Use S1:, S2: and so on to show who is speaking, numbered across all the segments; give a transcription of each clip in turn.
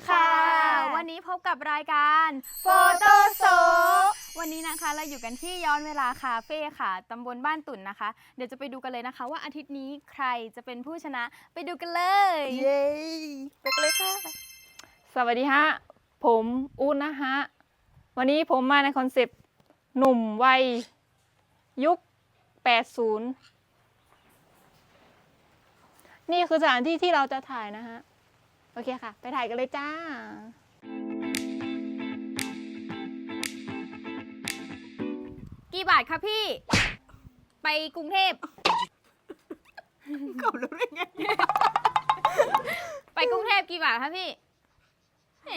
S1: ดีค่ะ
S2: วันนี้พบกับรายการ
S1: โฟโต้โซ
S2: วันนี้นะคะเราอยู่กันที่ย้อนเวลาคาเฟ่ค่ะตำบลบ้านตุ่นนะคะ เดี๋ยวจะไปดูกันเลยนะคะ ว่าอาทิตย์นี้ใครจะเป็นผู้ชนะไปดูกันเลย
S1: เย้ไปกันเลยค่ะ
S3: สวัสดีฮะ ผมอูนนะฮะ วันนี้ผมมาในคอนเซปต์หนุ่มวัยยุค 80 นี่คือสถานที่ที่เราจะถ่ายนะฮะโอ เคค่ะ ไปถ่ายกันเลยจ้า
S2: กี่บาทคะพี่ ไปกรุงเทพ
S1: กลับรู้ได้ไง
S2: ไปกรุงเทพกี่บาทคะพี่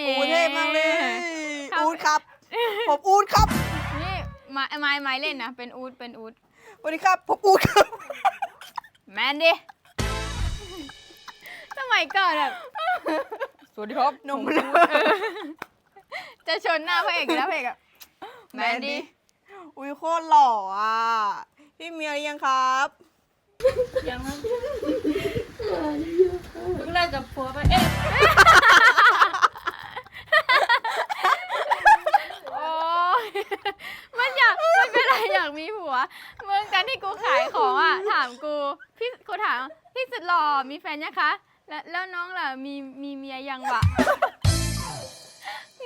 S1: อูดเท่มากเลย
S2: ครับ
S1: อูดครับ ผมอูดครับ
S2: นี่ไม้ไม้ไม้เล่นนะ เป็นอูดเป็นอูด
S1: สวัสดีครับ ผมอูดครับ
S2: แมนดิ สมัยก่อนแบบสวัสดีครับ
S1: นมเลย
S2: จะชนหน้าพระเอกอยู่แล้วพระเอกอะแมนดิ
S1: อุ้ยโคตรหล่ออะ พี่เมียหรือยังครับ
S3: ยังนะเพิ่งเลิกกับผัวไปเอ๊ะ
S2: โอ้ยมันอยากมันเป็นอะไรอยากมีผัวเมื่อกันที่กูขายของอะ ถามกู พี่กูถามพี่สุดหล่อมีแฟนยังคะ แล้วแล้วน้องล่ะมีมีเมียยังวะ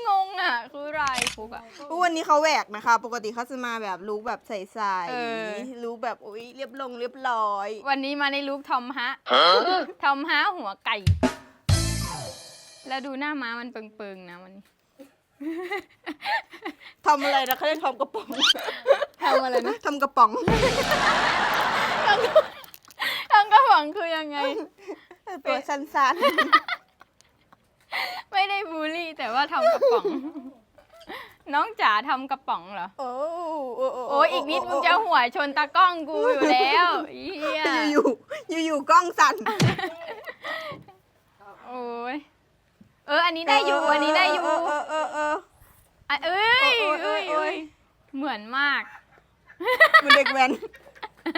S2: งงอะ คืออะไรฟุกอะ
S1: วันนี้เขาแหวกนะคะ ปกติเขาจะมาแบบลุคแบบใส
S2: เออ
S1: ๆลุคแบบอุ้ยเรียบลงเรียบร้อย
S2: วันนี้มาในลุคทอมฮะ ทอมฮะหัวไก่ แล้วดูหน้าม้ามันเปิงๆนะวันนี้
S1: ทำอะไรนะเขาเรียกทำกระป๋อง
S2: ทำอะไรนะ
S1: ทำกระป๋อง
S2: ทำกระป๋องคือยังไง
S1: ตัวสั้น
S2: ไม่ได้บูลลี่แต่ว่าทำกระป๋อง น้องจ๋าทำกระป๋องเหรอ
S1: ๆ โอ้โโอ้
S2: ยอีกนิดมึงจะหัวชนตากล้องกูอยู่แล้วอีเหี้ย
S1: อยู่อยู่อยู่ๆกล้องสั่น
S2: โอ้ยเออ อันนี้ได้อยู่อันนี้ได้อยู่
S1: เออเออเออเออ
S2: อะเอ้ย
S1: โอ้ยโอ้
S2: เอ้
S1: ย
S2: ย
S1: โอ้ย
S2: เอ้ยเหมือนมาก
S1: เหมันเด็กแว้น
S2: แอ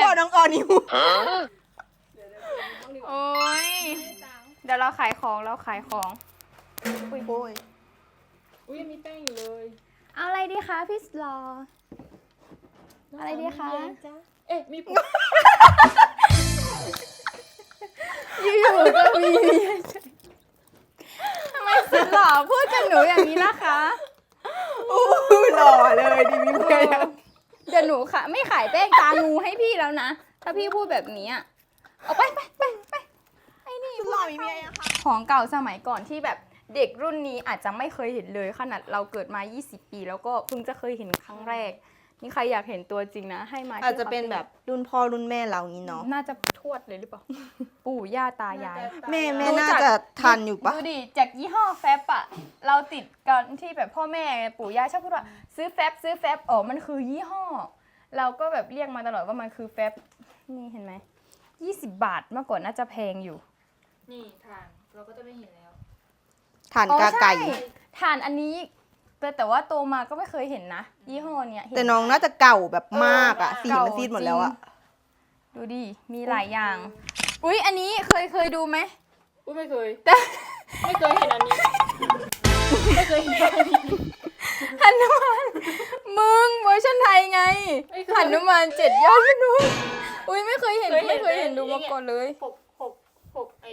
S1: พ่อบน้องออนิว
S2: โอ้ย เดี๋ยวเราขายของเราขายของ
S1: โอ้ย
S3: อุ้ยยังมีแป้งอยู่เลย
S2: เอาอะไรดีคะพี่รอ อะไรดีคะ
S3: เอ๊ะมีผัว
S2: อยู่ๆก็มีทำไมสุดหล่อพูดกับหนูอย่างนี้ล่ะคะ
S1: โอ้ยหล่อเลยดีมีเมียยัง
S2: เดี๋ยวหนูค่ะ ไม่ขายแป้งตางูให้พี่แล้วนะ ถ้าพี่พูดแบบนี้อะเอาไปไปไปไปไอ้นี่
S1: หล่อมีเมียยังคะ
S2: ของเก่าสมัยก่อนที่แบบเด็กรุ่นนี้อาจจะไม่เคยเห็นเลยขนาดเราเกิดมา 20 ปี แล้วก็เพิ่งจะเคยเห็นครั้งแรก นี่ใครอยากเห็นตัวจริงนะ ให้มาที่
S1: อาจจะเป็น
S2: คฟ่
S1: แบบรุ่นพ่อรุ่นแม่เรางี้เนาะ
S2: น่าจะทวดเลยหรือเปล่า ปู่ย่าตายาย
S1: แม่แม่
S2: ดู
S1: น่า
S2: จาก
S1: จะทันอยู่ปะ
S2: ดูดิจากยี่ห้อแฟบอะเราติดกันที่แบบพ่อแม่ปู่ย่าชอบพูดว่า ซื้อแฟบซื้อแฟบอ๋อมันคือยี่ห้อ เราก็แบบเรียกมาตลอดว่ามันคือแฟบนี่เห็นไหมยี่สิบบาทเมื่อก่อนน่าจะแพงอยู่
S3: นี่ทานเราก็จะไม่เห็นแล้ว
S1: ทัน
S2: อ๋อกา
S1: ไก่
S2: ใช่ทานอันนี้ แต่แต่ว่าโตมาก็ไม่เคยเห็นนะ ยี่ห้อเนี้ยเห็
S1: แต่น้องน่าจะเก่าแบบมากอะ
S2: เออ
S1: สี
S2: เก่า
S1: มันซีดหมดแล้วอะ
S2: ดูดิ มีหลายอย่าง อุ๊ย อันนี้เคยเคยดูไหม
S3: อุ้ยไม่เคย
S2: แต่
S3: ไม่เคยเห็นอันนี้ ไม่เคยเห็นอันนี้
S2: หันุมานมึงเวอร์ชันไทยไง
S3: ไม่เคย
S2: หันุมานเจ็ดยอดมนุษย์อุ้ยไม่เคยเห็น
S3: เคยเห็น
S2: ไม่เคยเห็นดูมาก่อนเลย
S3: หกหกหกไอ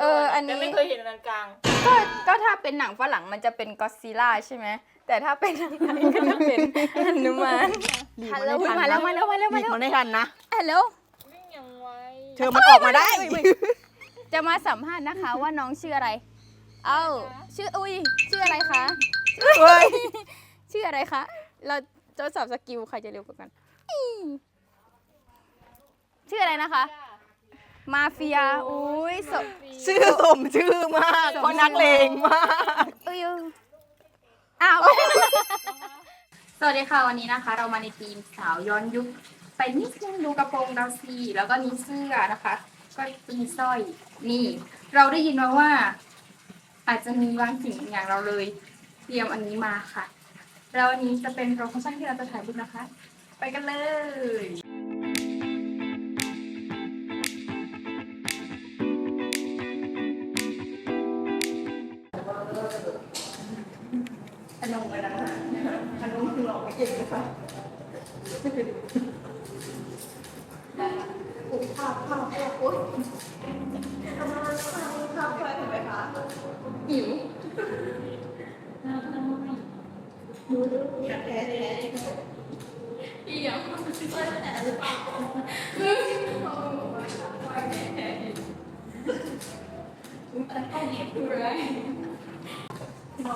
S2: เอออันนี้
S3: แต่ไม่เคยเห็นอันกลาง
S2: ก็ก็ถ้าเป็นหนังฝรั่งมันจะเป็นก็อดซิลล่าใช่ไหมแต่ถ้าเป็นหนังไทยก็จะเป็นหันุมาน
S1: รีบ
S2: ฮัล
S1: มัน
S2: โหล
S1: ได้ทัน
S2: มา
S1: นะ
S2: แล้วมาแล้วมาแล้ว
S1: รี
S2: มาแล้ว
S1: บมันได้ทันนะ
S2: ฮัลโหล
S3: วิ่งยังไว
S1: เธอมันออกมาได้
S2: จะมาสัมภาษณ์นะคะว่าน้องชื่ออะไร เอ้าชื่ออุ้ยชื่ออะไรคะ
S1: เฮ้ย
S2: ชื่ออะไรคะ เราทดสอบสกิลใครจะเร็วกว่ากันอี้ชื่ออะไรนะคะ มาเฟียอุ้ยส
S1: ชื่อสมชื่อมากเพราะนักเลงมาก
S2: อุ้ยอ้าวสวัสดีค่ะวันนี้นะคะ เรามาในทีมสาวย้อนยุคไปนิดนึงดูกระโปรงดาวซีแล้วก็มีเสื้อนะคะ ก็มีสร้อยนี่ เราได้ยินมาว่า อาจจะมีบางสิ่งบางอย่างเราเลย เตรียมอันนี้มาค่ะ แล้วอันนี้จะเป็นโปรโมชั่นที่เราจะถ่ายรูปนะคะ ไปกันเลย
S1: อุภาพภาพภาพโอ๊ยทำไมภาพภาพไปทำไมคะ
S2: หิว
S3: ดู
S1: ดูแพ้แพ้เด
S2: ี๋ยวมันจะแพ้หรือเปล่าแพ้แพ้แต่ก็เห็นดูเลย ถ่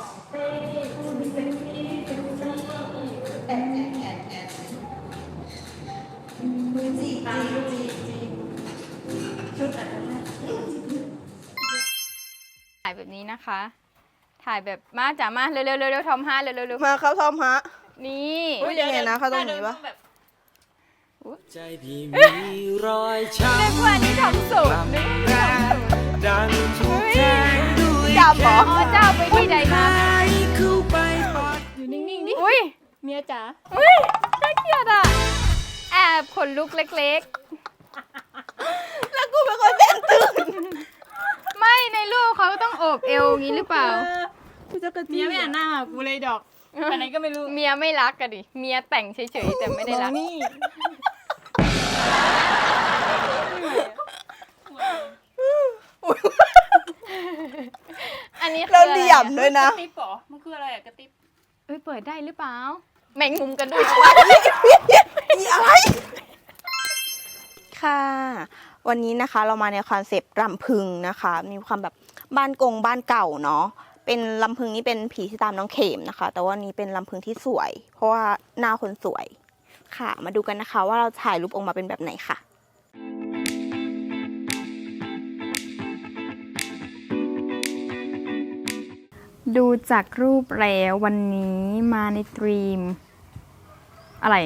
S2: ายแบบนี้นะคะ ถ่ายแบบมาจ๋ามาเร็วๆเร็วๆทอมห้าเร็วๆเร็ว
S1: มาครับทอมฮะ
S2: ๆนี่
S1: อุ๊ยยังไงนะเข้าตรงนี้ปะ
S4: ใจพี่มีรอยช้
S2: นึกว่านี่ทอมสูงนึกว่านี่ทอมสูงำ
S4: ดังถูกแทงด้วย
S1: จำเหรอ
S2: อ๋อเจ้าไปที่ใดมา
S4: ไม้เข้าไปปอด
S3: อยู่นิ่งๆดิ
S2: อุ้ย
S3: เมียจ๋า
S2: อุ้ยน่าเกลียดอะแอบขนลุกเล็ก
S1: แล้วกูเป็นคนเต้นตื่น
S2: ๆไม่ในรูปเขาต้องโอบเอวงี้หรือเปล่า
S1: กูจะกระ
S3: เมียไม่อ่านหน้ามากูเลยดอกไปไหนก็ไม่รู้
S2: เมียไม่รักกันดิ เมียแต่งเฉยๆแต่ไม่ได้รัก
S3: มองนี่
S2: อันนี้คือ
S1: เรา
S2: อะไร
S1: เหลี่ยม
S2: อะ
S1: ด้วยนะ
S3: กระติบเหรอมันคืออะไรอะกระติบ
S2: เอ้ยเปิดได้หรือเปล่าแมงมุมกันด้วย
S1: มีอะไร ค่ะ วันนี้นะคะเรามาในคอนเซปต์รำพึงนะคะ มีความแบบบ้านกงบ้านเก่าเนาะ เป็นลำพึงนี้เป็นผีที่ตามน้องเข็มนะคะ แต่ว่านี้เป็นลำพึงที่สวย เพราะว่าหน้าคนสวย ค่ะ มาดูกันนะคะ ว่าเราถ่ายรูปออกมาเป็นแบบไหนค่ะ
S2: ดูจากรูปแล้ววันนี้มาในตรีม อะไร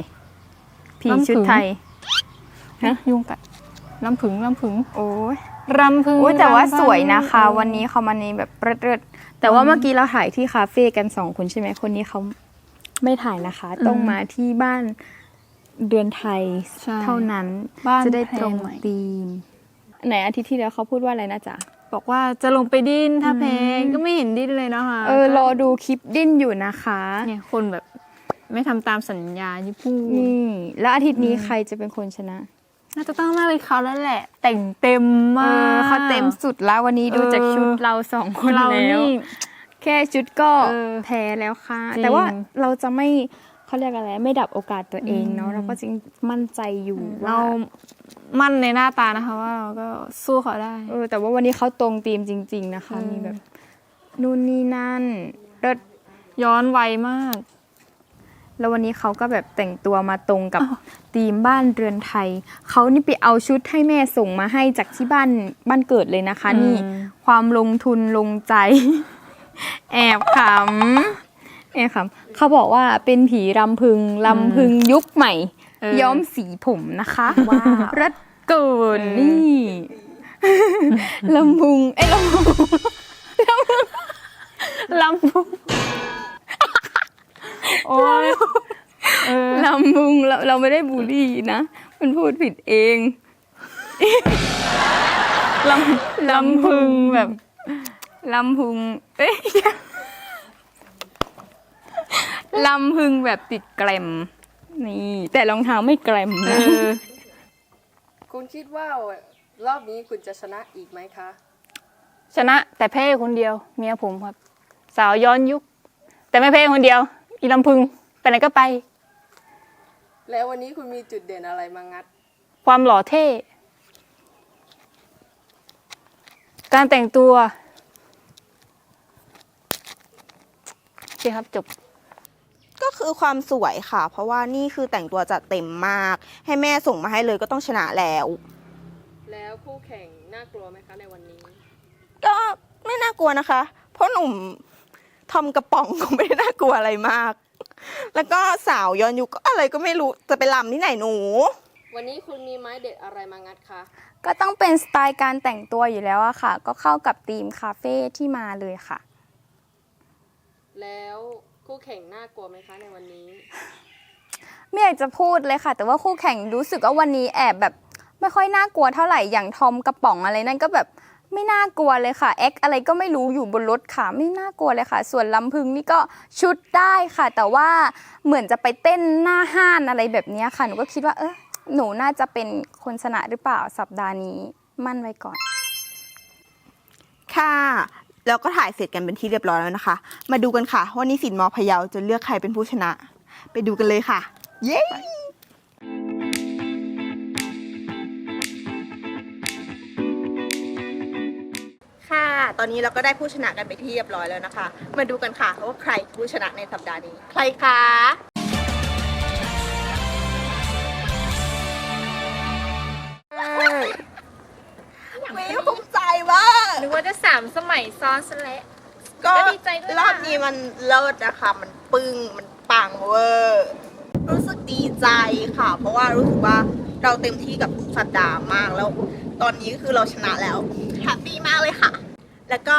S2: ผีชุดไทย
S3: ฮะ ยุงกัดลำผึงลำผึง
S2: โอ้ย
S3: รำพึง
S2: โอ้ยแต่ว่าำสวยนะคะ
S3: เออ
S2: วันนี้เขามาในแบบเริดๆแต่ว่าเมื่อกี้เราถ่ายที่คาเฟ่กันสองคนใช่ไหมคนนี้เขาไม่ถ่ายนะคะ ต้องมาที่บ้านเดือนไทย
S3: ใช่
S2: เท่านั้น
S3: บ้าน
S2: จะได้ตรง
S3: แพงหน่อย
S2: ธีมไหนอาทิตย์ที่แล้วเขาพูดว่าอะไรนะจ๊ะ
S3: บอกว่าจะลงไปดิ้นถ้าแพ้ก็ไม่เห็นดิ้นเลยนะคะ
S2: เออรอดูคลิปดิ้นอยู่นะคะ
S3: เนี่ยคนแบบไม่ทำตามสัญญาที่พูด
S2: นี่แล้วอาทิตย์นี้ใครจะเป็นคนชนะ
S3: น่าจะต้องน่าเป็นเขาแล้วแหละ แต่งเต็ม
S2: เอ
S3: มาก
S2: อเขาเต็มสุดแล้ววันนี้ดูจาก
S3: เออ
S2: ชุดเราสองคน
S3: เรา
S2: แล้ว
S3: นี่
S2: แค่ชุดก็
S3: เออ
S2: แพ้แล้วค่ะ
S3: จริง
S2: แต่ว่าเราจะไม่ เขาเรียกอะไรไม่ดับโอกาสตัวเองเนาะ
S3: อืม
S2: เราก็จริงมั่นใจอยู่
S3: เรา
S2: ว่า
S3: มั่นในหน้าตานะคะว่าเราก็สู้เขาได้
S2: เออแต่ว่าวันนี้เขาตรงธีมจริง ๆ นะคะ
S3: อืม
S2: มีแบบนู่นนี่นั่นเลิศ
S3: ย้อนวัยมาก
S2: แล้ววันนี้เขาก็แบบแต่งตัวมาตรงกับธีมบ้านเรือนไทย เขานี่ไปเอาชุดให้แม่ส่งมาให้จากที่บ้านบ้านเกิดเลยนะคะ
S3: อืม
S2: นี่ความลงทุนลงใจ แอบขำ แอบขำเขาบอกว่าเป็นผีรำพึงรำพึงยุคใหม่
S3: เออ
S2: ย้อมสีผมนะคะ
S1: ว้าว
S2: รัดเกิน
S3: เออ
S2: นี่ลำพุงไอ้ยลำพุง
S3: ลำพุงโอ้ยเออ
S2: ลำพุงเราเราไม่ได้บูลลี่นะ มันพูดผิดเอง
S3: ลำลำพึงแบบ
S2: ลำพุงเอ้ย ลำพึงแบบติดแกรมนี่ แต่รองเท้าไม่แกรม
S3: เอ
S2: นะ
S3: อ
S5: คุณคิดว่ารอบนี้คุณจะชนะอีกไหมคะ
S3: ชนะแต่แพ้คนเดียว เมียผมครับ สาวย้อนยุค แต่ไม่แพ้คนเดียว อีลำพึงไปไหนก็ไป
S5: แล้ววันนี้คุณมีจุดเด่นอะไรมางัด
S3: ความหล่อเท่ การแต่งตัวโอเคครับจบ
S1: ก็ คือความสวยค่ะ เพราะว่านี่คือแต่งตัวจัดเต็มมาก ให้แม่ส่งมาให้เลยก็ต้องชนะแล้ว
S5: แล้วคู่แข่งน่ากลัวไหมคะในวันนี้
S1: ก็ไม่น่ากลัวนะคะ เพราะหนุ่มทอมกระป๋องก็ไม่ได้น่ากลัวอะไรมาก แล้วก็สาวย้อนยุคก็อะไรก็ไม่รู้จะไปลำที่ไหนหนู
S5: วันนี้คุณมีไม้เด็ดอะไรมางัดคะ
S2: ก็ต้องเป็นสไตล์การแต่งตัวอยู่แล้วอะค่ะ ก็เข้ากับธีมคาเฟ่ที่มาเลยค่ะ
S5: แล้ว คู่แข่งน่ากลัวไหมคะในวันนี้
S2: ไม่อยากจะพูดเลยค่ะ แต่ว่าคู่แข่งรู้สึกว่าวันนี้แอบแบบไม่ค่อยน่ากลัวเท่าไหร่อย่างทอมกระป๋องอะไรนั่นก็แบบไม่น่ากลัวเลยค่ะแอคอะไรก็ไม่รู้อยู่บนรถค่ะ ไม่น่ากลัวเลยค่ะ ส่วนลำพึงนี่ก็ชุดได้ค่ะ แต่ว่าเหมือนจะไปเต้นหน้าห้านอะไรแบบเนี้ยค่ะ หนูก็คิดว่าเออหนูน่าจะเป็นคนชนะหรือเปล่าสัปดาห์นี้ มั่นไว้ก่อน
S1: ค่ะ แล้วก็ถ่ายเสร็จกันเป็นที่เรียบร้อยแล้วนะคะ มาดูกันค่ะว่านิสิตมอพะเยาจะเลือกใครเป็นผู้ชนะ ไปดูกันเลยค่ะ เย้ค่ะ ตอนนี้เราก็ได้ผู้ชนะกันไปที่เรียบร้อยแล้วนะคะ มาดูกันค่ะว่าใครผู้ชนะในสัปดาห์นี้ ใครคะา
S3: จะสามสมัยซ้อนซะแล้ว
S1: ก็
S3: ก็ดีใจด้วยนะ
S1: รอบนี้มันเลิศนะคะ มันปึ้ง มันปังเวอร์รู้สึกดีใจค่ะ เพราะว่ารู้สึกว่าเราเต็มที่กับทุกสัปดาห์มากแล้ว ตอนนี้ก็คือเราชนะแล้วแฮปปี้มากเลยค่ะ แล้วก็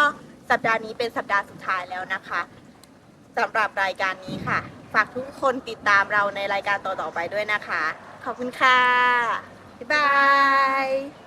S1: สัปดาห์นี้เป็นสัปดาห์สุดท้ายแล้วนะคะสำหรับรายการนี้ค่ะ ฝากทุกคนติดตามเราในรายการต่อๆไปด้วยนะคะ ขอบคุณค่ะ บ๊ายบาย